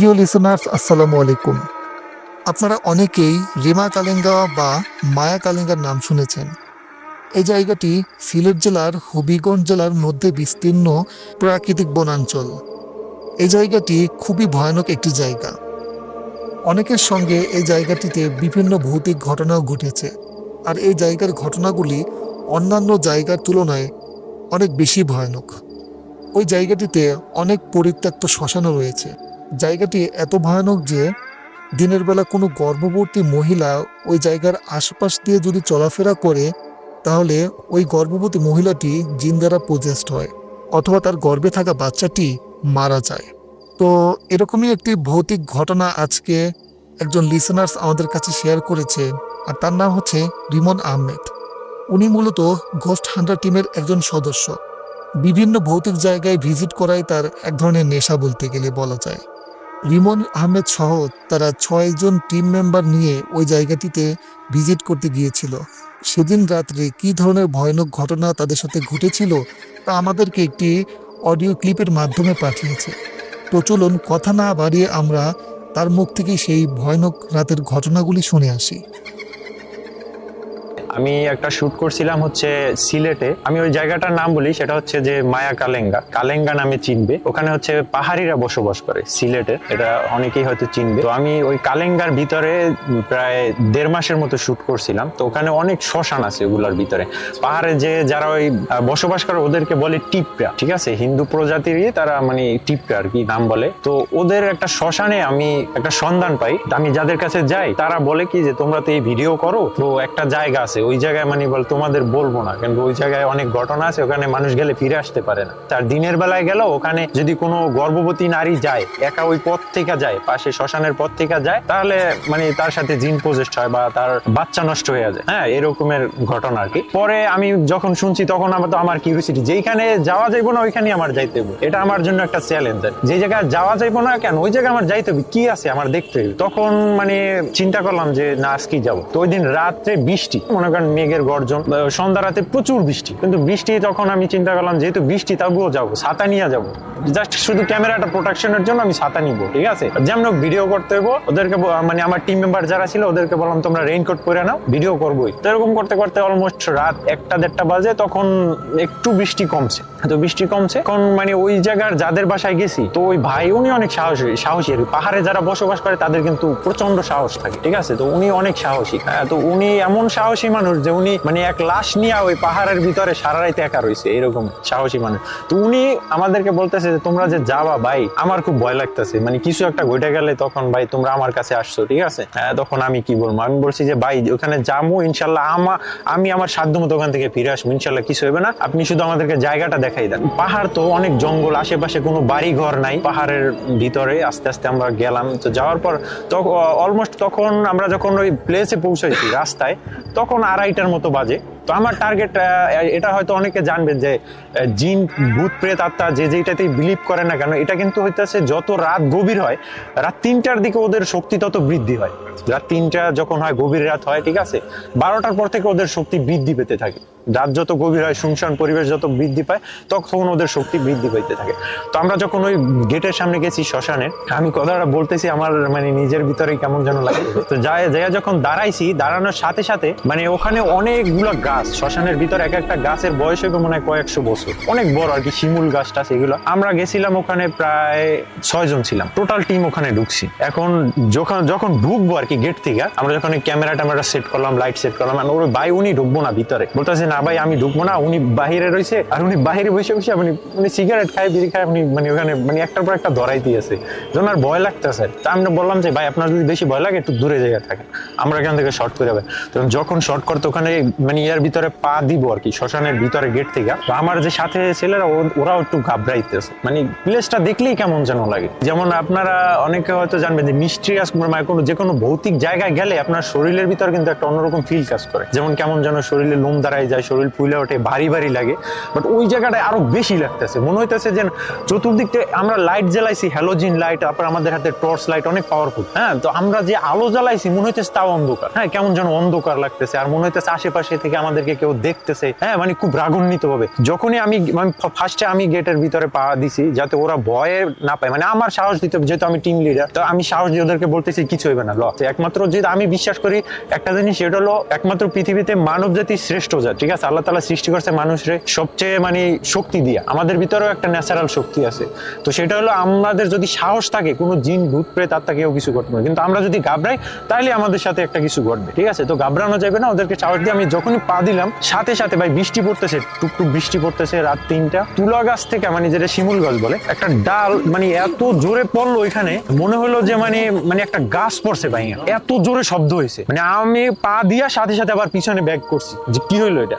প্রিয় লিসনার্স আসসালামু আলাইকুম। আপনারা অনেকেই রিমা কালেঙ্গা বা মায়া কালেঙ্গার নাম শুনেছেন। এই জায়গাটি সিলেট জেলার হবিগঞ্জ জেলার মধ্যে বিস্তীর্ণ প্রাকৃতিক বনাঞ্চল। এই জায়গাটি খুবই ভয়ানক একটি জায়গা। অনেকের সঙ্গে এই জায়গাটিতে বিভিন্ন ভৌতিক ঘটনাও ঘটেছে। আর এই জায়গার ঘটনাগুলি অন্যান্য জায়গার তুলনায় অনেক বেশি ভয়ানক। ওই জায়গাটিতে অনেক পরিত্যক্ত শ্মশানও রয়েছে। জায়গাটি এত ভয়ানক যে দিনের বেলা কোনো গর্ভবতী মহিলা ওই জায়গার আশপাশ দিয়ে যদি চলাফেরা করে, তাহলে ওই গর্ভবতী মহিলাটি জিন দ্বারা পজেস্ট হয়, অথবা তার গর্ভে থাকা বাচ্চাটি মারা যায়। তো এরকমই একটি ভৌতিক ঘটনা আজকে একজন লিসেনার্স আমাদের কাছে শেয়ার করেছে, আর তার নাম হচ্ছে রিমন আহমেদ। উনি মূলত ঘোস্ট হান্টার টিমের একজন সদস্য। বিভিন্ন ভৌতিক জায়গায় ভিজিট করাই তার এক ধরনের নেশা বলতে গেলে বলা যায়। রিমন আহমেদ সহ তারা ছয়জন টিম মেম্বার নিয়ে ওই জায়গাটিতে ভিজিট করতে গিয়েছিল। সেদিন রাত্রে কি ধরনের ভয়ানক ঘটনা তাদের সাথে ঘটেছিল তা আমাদেরকে একটি অডিও ক্লিপের মাধ্যমে পাঠিয়েছে। প্রচলন চলুন কথা না বাড়িয়ে আমরা তার মুখ থেকে সেই ভয়ানক রাতের ঘটনাগুলি শুনে আসি। আমি একটা শুট করছিলাম হচ্ছে সিলেটে। আমি ওই জায়গাটার নাম বলি, সেটা হচ্ছে যে মায়া কালেঙ্গা। কালেঙ্গা নামে চিনবে। ওখানে হচ্ছে পাহাড়িরা বসবাস করে সিলেটে। এটা অনেকেই হয়তো চিনবে। তো আমি ওই কালেঙ্গার ভিতরে প্রায় দেড় মাসের মতো শুট করছিলাম। তো ওখানে অনেক শ্মশান আছে ওগুলোর ভিতরে। পাহাড়ে যে যারা ওই বসবাস করে, ওদেরকে বলে টিপরা। ঠিক আছে? হিন্দু প্রজাতিরই তারা মানে টিপরা আর কি নাম বলে। তো ওদের একটা শ্মশানে আমি একটা সন্ধান পাই। আমি যাদের কাছে যাই, তারা বলে কি যে, তোমরা তো এই ভিডিও করো, তো একটা জায়গা আছে। ওই জায়গায় মানে বল তোমাদের বলব না কিন্তু ওই জায়গায় অনেক ঘটনা আছে, ওখানে মানুষ গেলে ফিরে আসতে পারে না। তার দিনের বেলায় গেল ওখানে যদি কোনো গর্ভবতী নারী যায়, একা ওই পথ থেকে যায়, পাশে শ্মশানের পথ থেকে যায়, তাহলে মানে তার সাথে জিন প্রজেস্ট হয় বা তার বাচ্চা নষ্ট হয়ে যায়। হ্যাঁ এরকমের ঘটনা আর কি। পরে আমি যখন শুনছি, তখন আমার তো আমার কিউরিসিটি যেইখানে যাওয়া যাইবো না ওইখানে আমার যাইতে হবে। এটা আমার জন্য একটা চ্যালেঞ্জ যে জায়গায় যাওয়া যাইবো না কেন, ওই জায়গায় আমার যাইতে হবে, কি আছে আমার দেখতে হবে। তখন মানে চিন্তা করলাম যে, না আজকে যাব। তো ওই দিন রাত্রে বৃষ্টি, মনে করেন মেঘের গর্জন সন্ধ্যা রাতে প্রচুর বৃষ্টি। কিন্তু বৃষ্টি তখন আমি চিন্তা করলাম যেহেতু বৃষ্টি তবুও যাব ছাতা নিয়ে যাব। জাস্ট শুধু ক্যামেরাটা প্রোটেকশনের জন্য আমি ছাতা নিবো ঠিক আছে? যেমন ভিডিও করতে হব ওদেরকে মানে আমার টিম মেম্বার যারা ছিল ওদেরকে বললাম তোমরা রেইনকোট পরে নাও ভিডিও করবোই। তো এরকম করতে করতে অলমোস্ট রাত একটা দেড়টা বাজে তখন একটু বৃষ্টি কমছে। তো বৃষ্টি কমছে। এখন মানে ওই জায়গার যাদের বাসায় গেছি তো ওই ভাই উনি অনেক সাহসী সাহসী। আর পাহাড়ে যারা বসবাস করে তাদের কিন্তু প্রচণ্ড সাহস থাকে ঠিক আছে? তো উনি অনেক সাহসী। হ্যাঁ, তো উনি এমন সাহসী মানুষ যে উনি মানে এক লাশ নিয়ে ওই পাহাড়ের ভিতরে সারা রাইতে একা রয়েছে এরকম সাহসী মানুষ। তো উনি আমাদেরকে বলতেছে যে তোমরা যে যাবা ভাই আমার খুব ভয় লাগতেছে। মানে কিছু একটা ঘটে গেলে তখন ভাই তোমরা আমার কাছে আসছো ঠিক আছে? হ্যাঁ, তখন আমি কি বলব? আমি বলছি যে ভাই ওখানে যাব ইনশাল্লাহ আমা আমি আমার সাধ্য মতো ওখান থেকে ফিরে আসব ইনশাল্লাহ কিছু হবে না। আপনি শুধু আমাদেরকে জায়গাটা দেখাই দেন। পাহাড় তো অনেক জঙ্গল আশেপাশে কোনো বাড়ি ঘর নাই। পাহাড়ের ভিতরে আস্তে আস্তে আমরা গেলাম। তো যাওয়ার পর অলমোস্ট তখন আমরা যখন ওই প্লেসে পৌঁছাইছি রাস্তায় তখন আড়াইটার মতো বাজে। তো আমার টার্গেট এটা হয়তো অনেকে জানবেন যে জিন, ভূত, প্রেত, আত্মা যে যেটাতেই বিলিভ করে না কেন, এটা কিন্তু হইতেছে যত রাত গভীর হয়, রাত তিনটার দিকে ওদের শক্তি তত বৃদ্ধি হয়। রাত তিনটা যখন হয়, গভীর রাত হয়, ঠিক আছে? বারোটার পর থেকে ওদের শক্তি বৃদ্ধি পেতে থাকে। রাত যত গভীর হয়, শুনশান পরিবেশ যত বৃদ্ধি পায়, তখন ওদের শক্তি বৃদ্ধি পেতে থাকে। তো আমরা যখন ওই গেটের সামনে গেছি শ্মশানের আমি কথাটা বলতেছি আমার মানে নিজের ভিতরে কেমন যেন লাগে। তো যায় যায় যখন দাঁড়াইছি, দাঁড়ানোর সাথে সাথে মানে ওখানে অনেকগুলো গাছ, শ্মশানের ভিতরে এক একটা গাছের বয়স হবে মনে হয় কয়েকশো বছর। অনেক বড় আর কি, শিমুল গাছটা, সেগুলো। আমরা গেছিলাম ওখানে প্রায় ছয় জন ছিলাম। টোটাল টিম ওখানে ঢুকছি। এখন যখন যখন ঢুকবো আর কি গেট থেকে, আমরা যখন ক্যামেরা ট্যামেরা সেট করলাম লাইট সেট করলাম আর ওর ভাই উনি ঢুকবো না ভিতরে। বলতেছে না ভাই, আমি ঢুকবো না, উনি বাহিরে রয়েছে, আর উনি বাহিরে বসে বসে উনি উনি সিগারেট খায়, বিড়ি খায় উনি মানে ওখানে মানে একটার পর একটা ধরাই দিয়েছে। যখন আর ভয় লাগতেছে। তা আমরা বললাম যে, ভাই, আপনার যদি বেশি ভয় লাগে, একটু দূরে জায়গা থাকেন। আমরা এখান থেকে শর্ট করে যাবে। তখন যখন শর্ট করতে ওখানে মানে ইয়ার ভিতরে পা দিব আর কি, শ্মশানের ভিতরে গেট থেকে, তো আমার যে সাথে ছেলেরা ওরাও একটু ঘাবড়াইতেছে। মানে প্লেসটা দেখলেই কেমন যেন লাগে। যেমন আপনারা অনেকে হয়তো জানবেন যে মিস্ট্রিয়াস মানে কোনো যে কোনো ভৌতিক জায়গায় গেলে আপনার শরীরের ভিতর কিন্তু একটা অন্যরকম ফিল কাজ করে। যেমন কেমন যেন শরীরে লোম দাঁড়ায় যায় যায় শরীর ফুলে ওঠে ভারী ভারী লাগে বাট ওই জায়গাটায় আরও বেশি লাগতেছে। মনে হইতেছে যে চতুর্দিক আমরা লাইট জ্বালাইছি হ্যালোজিন লাইট তারপর আমাদের হাতে টর্চ লাইট অনেক পাওয়ারফুল হ্যাঁ? তো আমরা যে আলো জ্বালাইছি মনে হইতেছে তাও অন্ধকার হ্যাঁ? কেমন যেন অন্ধকার লাগতেছে আর মনে হইতেছে আশেপাশে থেকে আমাদেরকে কেউ দেখতেছে হ্যাঁ? মানে খুব রাগান্বিত ভাবে যখনই আমি ফার্স্টে আমি গেটের ভিতরে পা দিছি যাতে ওরা ভয়ে না পায় মানে আমার সাহস দিতে হবে, যেহেতু আমি টিম লিডার তো আমি সাহস দিয়ে ওদেরকে বলতেছি কিছু হইবে না ল। একমাত্র যেটা আমি বিশ্বাস করি একটা জিনিস সেটা হলো একমাত্র পৃথিবীতে মানব জাতি শ্রেষ্ঠ জাত ঠিক আছে, আল্লাহ তালা সৃষ্টি করছে মানুষরে সবচেয়ে মানে শক্তি দিয়া। আমাদের ভিতরেও একটা ন্যাচারাল শক্তি আছে। তো সেটা হলো আমাদের যদি সাহস থাকে, কোনো জিন, ভূত, প্রেত আর কেউ কিছু করতে পারে। কিন্তু আমরা যদি ঘাবড়াই তাহলে আমাদের সাথে একটা কিছু ঘটবে, ঠিক আছে? তো ঘাবড়ানো যাবে না, ওদেরকে সাহস দিয়ে আমি যখনই পা দিলাম, সাথে সাথে ভাই বৃষ্টি পড়তেছে, টুকটুক বৃষ্টি পড়তেছে রাত তিনটা। তুলা গাছ থেকে মানে যেটা শিমুল গাছ বলে, একটা ডাল মানে এত জোরে পড়ল ওইখানে, মনে হলো যে মানে মানে একটা গাছ পড়ছে ভাই এত জোরে শব্দ হয়েছে। মানে আমি পা দিয়া সাথে সাথে আবার পিছনে ব্যাগ করছি। যে কি হইল এটা?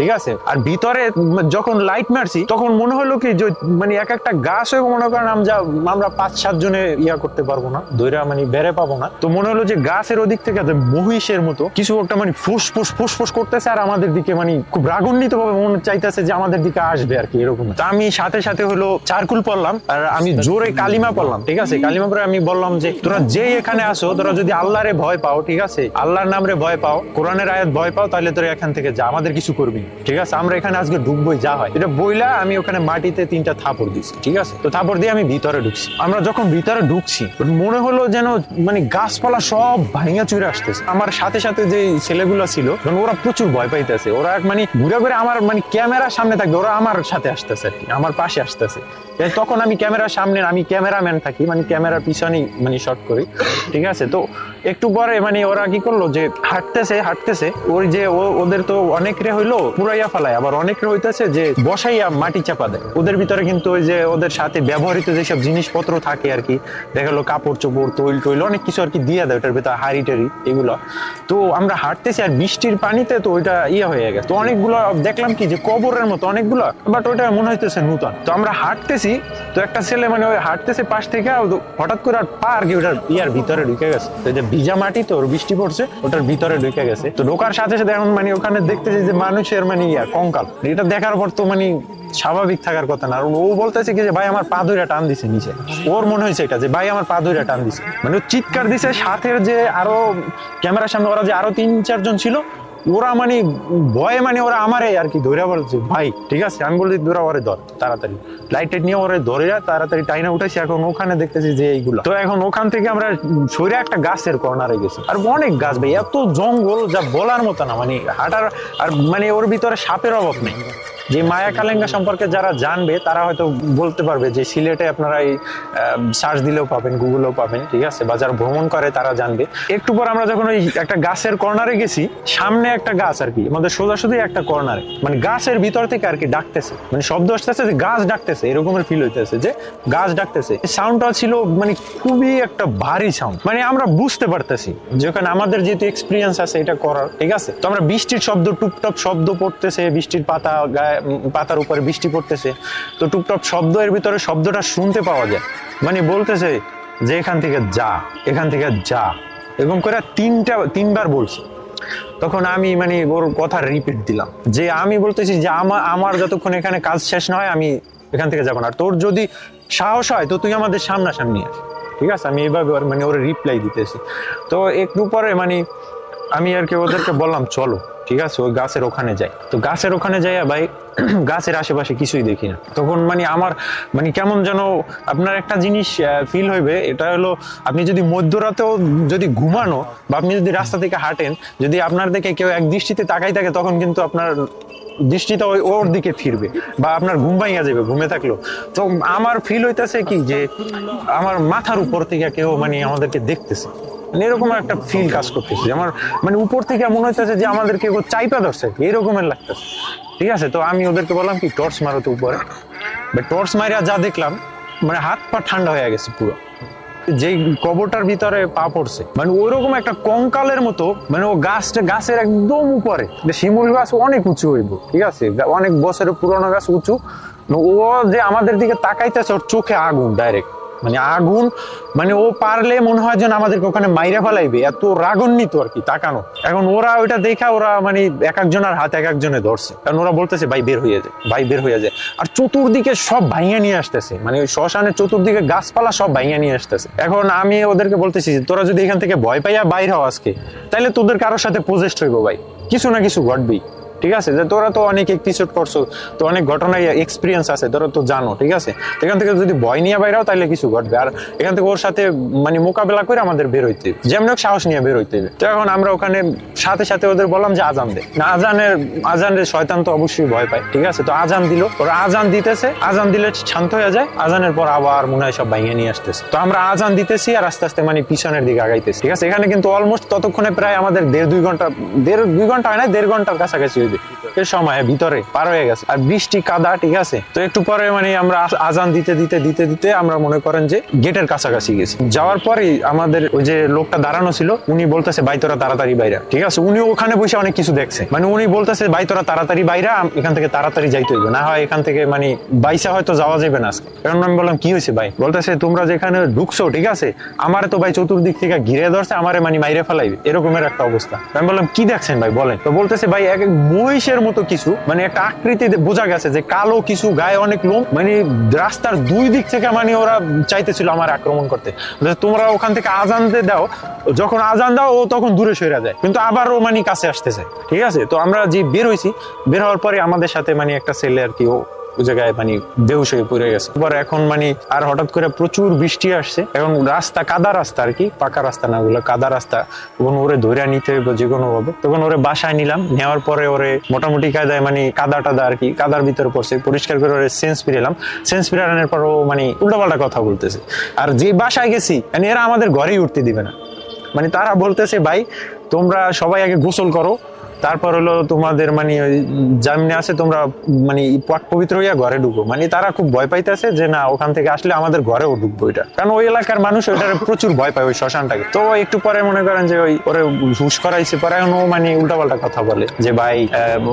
ঠিক আছে? আর ভিতরে যখন লাইট মারছি, তখন মনে হলো কি মানে এক একটা গাছ হয়ে মনে করেন আমরা আমরা পাঁচ, সাত জনে ইয়া করতে পারব না, দইরা মানে বেড়ে পাবো না। তো মনে হলো যে গাছের ওদিক থেকে মহিষের মতো কিছু একটা মানে ফুস ফুস ফুস ফুস করতেছে আর আমাদের দিকে মানে খুব রাগান্বিত ভাবে মনে চাইতেছে যে আমাদের দিকে আসবে আর কি, এরকম। তা আমি সাথে সাথে হলো চারকুল পড়লাম আর আমি জোরে কালিমা পড়লাম, ঠিক আছে? কালিমা পরে আমি বললাম যে, তোরা যে এখানে আসো, তোরা যদি আল্লাহরে ভয় পাও, ঠিক আছে? আল্লাহর নামরে ভয় পাও, কোরআনের আয়াত ভয় পাও, তাহলে তোরা এখান থেকে যা, আমাদের কিছু করবি। ঠিক আছে? আমরা এখানে আজকে ঢুকবোই, যা হয়। এটা বইলা আমি ওখানে মাটিতে তিনটা থাপড় দিছি ঠিক আছে? তো থাপড় দিয়ে আমি ভিতরে ঢুকছি। আমরা যখন ভিতরে ঢুকছি, মনে হলো যেন মানে গাছপালা সব ভাঙা চুরে আসতেছে। আমার সাথে সাথে যে ছেলেগুলো ছিল মানে ওরা প্রচুর ভয় পাইতেছে। ওরা এক মানে ঘুরে ঘুরে আমার মানে ক্যামেরার সামনে থাকবে, ওরা আমার সাথে আসতেছে আর কি, আমার পাশে আসতেছে। তখন আমি ক্যামেরার সামনে, আমি ক্যামেরাম্যান থাকি মানে ক্যামেরার পিছনেই মানে শট করি, ঠিক আছে? তো একটু পরে মানে ওরা কি করল যে হাঁটতেছে হাঁটতেছে, ওই যে ওদের তো অনেকরে হইল পুরাইয়া ফালায়। আবার অনেকরে হইতেছে যে বসাইয়া মাটি চাপা দেয়। ওদের ভিতরে কিন্তু ওই যে ওদের সাথে ব্যবহৃত যেসব জিনিসপত্র থাকে আর কি, দেখা গেলো কাপড় চোপড়, তৈল টৈল, অনেক কিছু আর কি দিয়ে দেয় ওটার ভিতরে, হাড়ি টাড়ি এগুলো। তো আমরা হাঁটতেছি আর বৃষ্টির পানিতে তো ওইটা ইয়ে হয়ে গেছে। তো অনেকগুলো দেখলাম কি যে কবরের মতো অনেকগুলো বাট ওইটা মনে হইতেছে নূতন। তো আমরা হাঁটতেছি, তো একটা ছেলে মানে ওই হাঁটতেছে পাশ থেকে হঠাৎ করে আর পা আর কি ওটার ইয়ার ভিতরে ঢুকে গেছে। তো যে ভিজা মাটি তো বৃষ্টি পড়ছে, ওটার ভিতরে ঢুকে গেছে। তো ঢোকার সাথে সাথে এখন মানে ওখানে দেখতেছি যে মানুষের মানে ইয়া, কঙ্কাল। এটা দেখার পর তো মানে স্বাভাবিক থাকার কথা না। ও বলতেছে কি যে, ভাই, আমার পা ধরে টান দিছে নিচে। ওর মনে হয়েছে এটা যে, ভাই, আমার পা ধরে টান দিছে। মানে চিৎকার দিছে সাথের যে আরও, ক্যামেরার সামনে ওরা যে আরও তিন, চারজন ছিল ওরা মানে ভয়ে মানে ওরা আমারে আর কি ধরে বলছে, ভাই, ঠিক আছে, আমি বলছি ধরা ওরে ধর, তাড়াতাড়ি। লাইট টাইট নিয়ে ওরে ধরে যা, তাড়াতাড়ি টাইনা উঠেছি এখন ওখানে দেখতেছি যে এইগুলো। তো এখন ওখান থেকে আমরা সরে একটা গাছের কর্নারে গেছি। আর অনেক গাছ ভাই, এত জঙ্গল, যা বলার মতো না মানে হাঁটার, আর মানে ওর ভিতরে সাপের অভাব নেই। যে মায়া কালেঙ্গা সম্পর্কে যারা জানবে, তারা হয়তো বলতে পারবে যে সিলেটে আপনারা এই সার্চ দিলেও পাবেন, গুগলেও পাবেন, ঠিক আছে? বা যারা ভ্রমণ করে, তারা জানবে। একটু পর আমরা যখন ওই একটা গাছের কর্নারে গেছি, সামনে একটা গাছ আর কি, আমাদের সোজাসুজি একটা কর্নারে। মানে গাছের ভিতর থেকে আর কি ডাকতেছে। মানে শব্দ আসতেছে যে গাছ ডাকতেছে, এরকমের ফিল হইতেছে যে গাছ ডাকতেছে। সাউন্ডটা ছিল মানে খুবই একটা ভারী সাউন্ড মানে আমরা বুঝতে পারতেছি যেখানে আমাদের যেহেতু এক্সপিরিয়েন্স আছে এটা করার, ঠিক আছে? তো আমরা বৃষ্টির শব্দ, টুপটাপ শব্দ পড়তেছে, বৃষ্টির পাতা গায়ে পাতার উপরে বৃষ্টি পড়তেছে। তো টুপটাপ শব্দ এর ভিতরে শব্দটা শুনতে পাওয়া যায়। মানে বলতেছে যে এখান থেকে যা, এখান থেকে যা। এবং করে তিনটা, তিনবার বলছে। তখন আমি মানে ওর কথা রিপিট দিলাম। যে আমি বলতেছি যে আমার আমার যতক্ষণ এখানে কাজ শেষ না হয়, আমি এখান থেকে যাব না। আর তোর যদি সাহস হয়, তো তুই আমাদের সামনাসামনি আস ঠিক আছে? আমি এইভাবে মানে ওর রিপ্লাই দিতেছি। তো একটু পরে মানে আমি আর কি ওদেরকে বললাম, চলো, ঠিক আছে, ওই গাছের ওখানে যাই। তো গাছের ওখানে যাই ভাই, গাছের আশেপাশে কিছুই দেখি না। তখন মানে আমার মানে কেমন যেন আপনার একটা জিনিস ফিল হইবে, এটা হলো আপনি যদি মধ্যরাতেও যদি ঘুমানো বা আপনি যদি রাস্তা থেকে হাঁটেন, যদি আপনার দিকে কেউ এক দৃষ্টিতে তাকাই থাকে, তখন কিন্তু আপনার দৃষ্টিটা ওই ওর দিকে ফিরবে বা আপনার ঘুম ভাঙিয়া যাবে ঘুমে থাকল। তো আমার ফিল হইতেছে কি যে, আমার মাথার উপর থেকে কেউ মানে আমাদেরকে দেখতেছে। মানে এরকম একটা ফিল কাজ করতেছে আমার মানে উপর থেকে এমন হইতেছে যে আমাদেরকে চাইপা ধরছে, এরকমের লাগতেছে। ঠিক আছে? তো আমি ওদেরকে বললাম কি, টর্চ মারো তো উপরে। টর্চ মারিয়া যা দেখলাম মানে হাত পা ঠান্ডা হয়ে গেছে পুরো। যেই কবরটার ভিতরে পা পড়ছে মানে ওইরকম একটা কঙ্কালের মতো মানে ও গাছটা, গাছের একদম উপরে। যে শিমুল গাছ অনেক উঁচু হইব, ঠিক আছে? অনেক বছরের পুরনো গাছ উঁচু। ও যে আমাদের দিকে তাকাইতেছে, ওর চোখে আগুন ডাইরেক্ট মানে আগুন মানে ও পারলে মনে হয় যেন আমাদেরকে ওখানে মাইরা ফেলাইবে। এত রাগান্বিত আর কি তাকানো। এখন ওরা ওইটা দেখা ওরা মানে এক একজনের হাত এক একজনে ধরছে। কারণ ওরা বলতেছে ভাই বের হয়ে যায় ভাই বের হয়ে যায় আর চতুর্দিকে সব ভাইয়া নিয়ে আসতেছে। মানে ওই শ্মশানের চতুর্দিকে গাছপালা সব ভাইয়া নিয়ে আসতেছে। এখন আমি ওদেরকে বলতেছি যে, তোরা যদি এখান থেকে ভয় পাইয়া বাইর হও আজকে তাহলে তোদের কারোর সাথে পজেস্ট হইব ভাই। কিছু না কিছু ঘটবেই। ঠিক আছে? যে তোরা তো অনেক এপিসোড করছ, তো অনেক ঘটনায় এক্সপিরিয়েন্স আছে, তোরা তো জানো, ঠিক আছে? এখান থেকে যদি ভয় নিয়ে বাইরাও তাহলে কিছু ঘটবে। আর এখান থেকে ওর সাথে মানে মোকাবেলা করে আমাদের বের হইতে যেমন সাহস নিয়ে বের হইতে তো এখন আমরা ওখানে, সাথে সাথে ওদের বললাম যে আজান দে। না, আজানের আজানের শয়তান তো অবশ্যই ভয় পায়, ঠিক আছে? তো আজান দিল। ওরা আজান দিতেছে। আজান দিলে শান্ত হয়ে যায়। আজানের পর আবার মনে হয় সব ভাঙিয়ে নিয়ে আসতেছে। তো আমরা আজান দিতেছি আর আস্তে আস্তে মানে পিছনের দিকে আগাইতেছি, ঠিক আছে? এখানে কিন্তু অলমোস্ট ততক্ষণে প্রায় আমাদের দেড় দুই ঘণ্টা, দেড় দুই ঘণ্টা হয় না দেড় ঘণ্টার কাছাকাছি হইবে এর সময় ভিতরে পার হয়ে গেছে। আর বৃষ্টি, কাদা, ঠিক আছে? তো একটু পরে মানে আমরা আজান দিতে দিতে দিতে দিতে আমরা মনে করেন যে গেটের কাছাকাছি গেছি। যাওয়ার পরেই আমাদের ওই যে লোকটা দাঁড়ানো ছিল, উনি বলতেছে, ভাই, তোরা তাড়াতাড়ি বাইরা ঠিক আছে? উনি ওখানে বসে অনেক কিছু দেখছে। মানে উনি বলতেছে, ভাই, তোরা তাড়াতাড়ি বাইরা এখান থেকে তাড়াতাড়ি যাইতে হইবে। না হয় এখান থেকে মানে বাইসা হয়তো যাওয়া যাবে না আজকে। কারণ আমি বললাম, কি হয়েছে ভাই? বলতেছে, তোমরা যেখানে ঢুকছো, ঠিক আছে, আমারে তো ভাই চতুর্দিক থেকে ঘিরে ধরছে, আমারে মানে মাইরে ফেলাইবে। এরকমের একটা অবস্থা। আমি বললাম, কি দেখছেন ভাই? বলেন। তো বলতেছে, ভাই, এক মহিষের মতো কিছু মানে একটা আকৃতি বোঝা গেছে যে কালো কিছু, গায়ে অনেক লোম মানে রাস্তার দুই দিক থেকে মানে ওরা চাইতেছিল আমার আক্রমণ করতে। তোমরা ওখান থেকে আজান দাও, যখন আজান দাও, ও তখন দূরে সরে যায়। কিন্তু আবার ও মানে কাছে আসতেছে ঠিক আছে? তো আমরা যে বের হয়েছি বের হওয়ার পরে আমাদের সাথে মানে একটা ছেলে আর কি, ও ওই জায়গায় মানে বেহুশ হয়ে পড়ে গেছে। এবার এখন মানে আর হঠাৎ করে প্রচুর বৃষ্টি আসছে। এখন রাস্তা, কাদা রাস্তা আর কি, পাকা রাস্তা না, ওগুলো কাদা রাস্তা। তখন ওরে ধরে নিতে হইব যে কোনো ভাবে। তখন ওরে বাসায় নিলাম, নেওয়ার পরে ওরে মোটামুটি কায়দায় মানে কাদা টাদা আর কি, কাদার ভিতরে পড়ছে। পরিষ্কার করে ওরে সেন্স ফিরেলাম সেন্স ফিরানোর পর ও মানে উল্টাপাল্টা কথা বলতেছে। আর যে বাসায় গেছি মানে এরা আমাদের ঘরেই উঠতে দিবে না। মানে তারা বলতেছে, ভাই, তোমরা সবাই আগে গোসল করো তারপর হলো তোমাদের মানে জামিনে আছে তোমরা মানে পাক পবিত্র হইয়া ঘরে ঢুকো। মানে তারা খুব ভয় পাইতেছে যে না, ওখান থেকে আসলে আমাদের ঘরেও ঢুকবো এটা। কারণ ওই এলাকার মানুষ ওইটার প্রচুর ভয় পায় ওই শ্মশানটাকে। তো একটু পরে মনে করেন যে ওই ওরে হুশ করাইছে, পরে ও মানে উল্টাপাল্টা কথা বলে যে, ভাই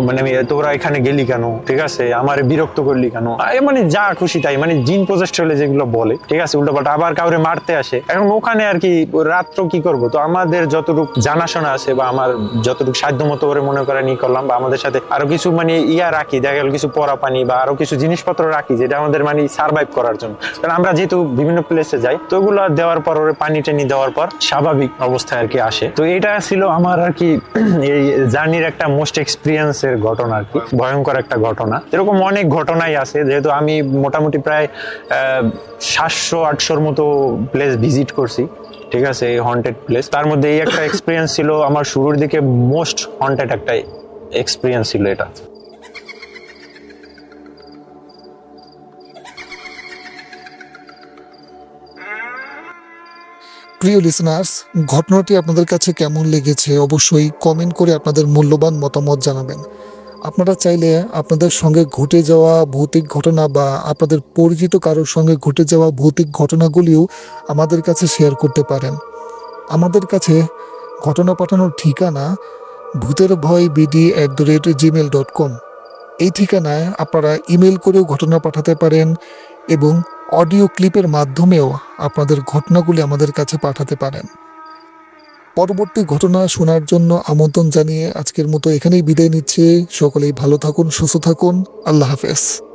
মানে তোরা এখানে গেলি কেন? ঠিক আছে, আমার বিরক্ত করলি কেন? মানে যা খুশি তাই মানে জিন প্রচেষ্ট হলে যেগুলো বলে, ঠিক আছে, উল্টাপাল্টা। আবার কাউরে মারতে আসে। এখন ওখানে আর কি, রাত্র কি করব? তো আমাদের যতটুকু জানাশোনা আছে বা আমার যতটুকু সাধ্য মতো করে মনে করেন ই করলাম বা আমাদের সাথে আরও কিছু মানে ইয়া রাখি, দেখা গেল কিছু পরা পানি বা আরও কিছু জিনিসপত্র রাখি যেটা আমাদের মানে সার্ভাইভ করার জন্য। কারণ আমরা যেহেতু বিভিন্ন প্লেসে যাই, তো ওগুলো দেওয়ার পর ওরে পানি টানি দেওয়ার পর স্বাভাবিক অবস্থায় আর কি আসে। তো এটা ছিল আমার আর কি এই জার্নির একটা মোস্ট এক্সপিরিয়েন্সের ঘটনা আর কি ভয়ঙ্কর একটা ঘটনা। এরকম অনেক ঘটনাই আছে, যেহেতু আমি মোটামুটি প্রায় সাতশো, আটশোর মতো প্লেস ভিজিট করছি। ঠিক আছে, এই হন্টেড প্লেস তার মধ্যে এই একটা এক্সপিরিয়েন্স ছিল, আমার শুরুর দিকে মোস্ট হন্টেড একটা এক্সপিরিয়েন্স ছিল এটা। প্রিয় লিসনার্স ঘটনাটি আপনাদের কাছে কেমন লেগেছে অবশ্যই কমেন্ট করে আপনাদের মূল্যবান মতামত জানাবেন। আপনারা চাইলে আপনাদের সঙ্গে ঘটে যাওয়া ভৌতিক ঘটনা বা আপনাদের পরিচিত কারোর সঙ্গে ঘটে যাওয়া ভৌতিক ঘটনাগুলিও আমাদের কাছে শেয়ার করতে পারেন। আমাদের কাছে ঘটনা পাঠানোর ঠিকানা ভূতের ভয় BD at the rate Gmail dot com এই ঠিকানায় আপনারা ইমেল করেও ঘটনা পাঠাতে পারেন এবং অডিও ক্লিপের মাধ্যমেও আপনাদের ঘটনাগুলি আমাদের কাছে পাঠাতে পারেন। পরবর্তী ঘটনা শোনার জন্য আমন্ত্রণ জানিয়ে আজকের মতো এখানেই বিদায় নিচ্ছে। সকলেই ভালো থাকুন, সুস্থ থাকুন। আল্লাহ হাফেজ।